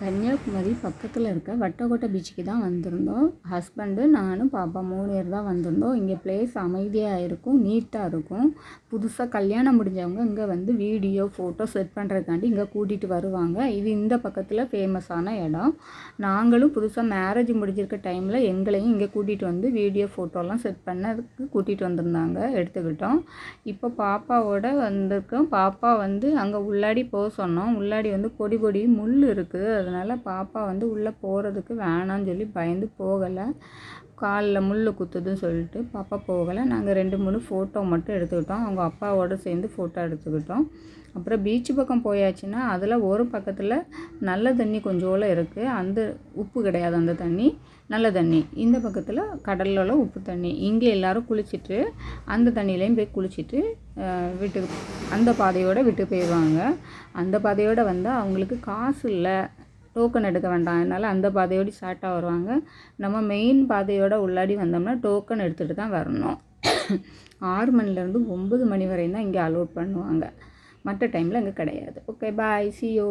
கன்னியாகுமரி பக்கத்தில் இருக்க வட்டக்கோட்டை பீச்சுக்கு தான் வந்திருந்தோம். ஹஸ்பண்டு நானும் பாப்பா மூணு பேர் தான் வந்திருந்தோம். இங்கே பிளேஸ் அமைதியாக இருக்கும் நீட்டாக இருக்கும். புதுசாக கல்யாணம் முடிஞ்சவங்க இங்கே வந்து வீடியோ ஃபோட்டோ செட் பண்ணுறதுக்காண்டி இங்கே கூட்டிகிட்டு வருவாங்க. இது இந்த பக்கத்தில் ஃபேமஸான இடம். நாங்களும் புதுசாக மேரேஜ் முடிஞ்சிருக்க டைமில் எங்களையும் இங்கே கூட்டிகிட்டு வந்து வீடியோ ஃபோட்டோலாம் செட் பண்ணதுக்கு கூட்டிகிட்டு வந்திருந்தாங்க எடுத்துக்கிட்டோம். இப்போ பாப்பாவோட வந்திருக்கோம். பாப்பா வந்து அங்கே உள்ளாடி போக சொன்னோம். உள்ளாடி வந்து கொடி கொடி முள் இருக்குது அதனால் பாப்பா வந்து உள்ளே போகிறதுக்கு வேணான்னு சொல்லி பயந்து போகலை. காலில் முள் குத்துதுன்னு சொல்லிட்டு பாப்பா போகலை. நாங்கள் ரெண்டு மூணு ஃபோட்டோ மட்டும் எடுத்துக்கிட்டோம். அவங்க அப்பாவோட சேர்ந்து ஃபோட்டோ எடுத்துக்கிட்டோம். அப்புறம் பீச் பக்கம் போயாச்சுன்னா அதில் ஒரு பக்கத்தில் நல்ல தண்ணி கொஞ்சோல இருக்குது அந்த உப்பு கிடையாது அந்த தண்ணி. நல்ல தண்ணி. இந்த பக்கத்தில் கடலில் உப்பு தண்ணி. இங்கே எல்லோரும் குளிச்சுட்டு அந்த தண்ணியிலையும் போய் குளிச்சுட்டு வீட்டுக்கு அந்த பாதையோடு விட்டு போயிடுவாங்க. அந்த பாதையோடு வந்து அவங்களுக்கு காசு இல்லை. டோக்கன் எடுக்க வேண்டாம். அதனால் அந்த பாதையோடு ஷார்ட்டாக வருவாங்க. நம்ம மெயின் பாதையோட உள்ளாடி வந்தோம்னா டோக்கன் எடுத்துகிட்டு தான் வரணும். ஆறு மணிலேருந்து ஒம்பது மணி வரையும் தான் இங்கே அலோட் பண்ணுவாங்க. மற்ற டைமில் இங்கே கிடையாது. Okay bye சியோ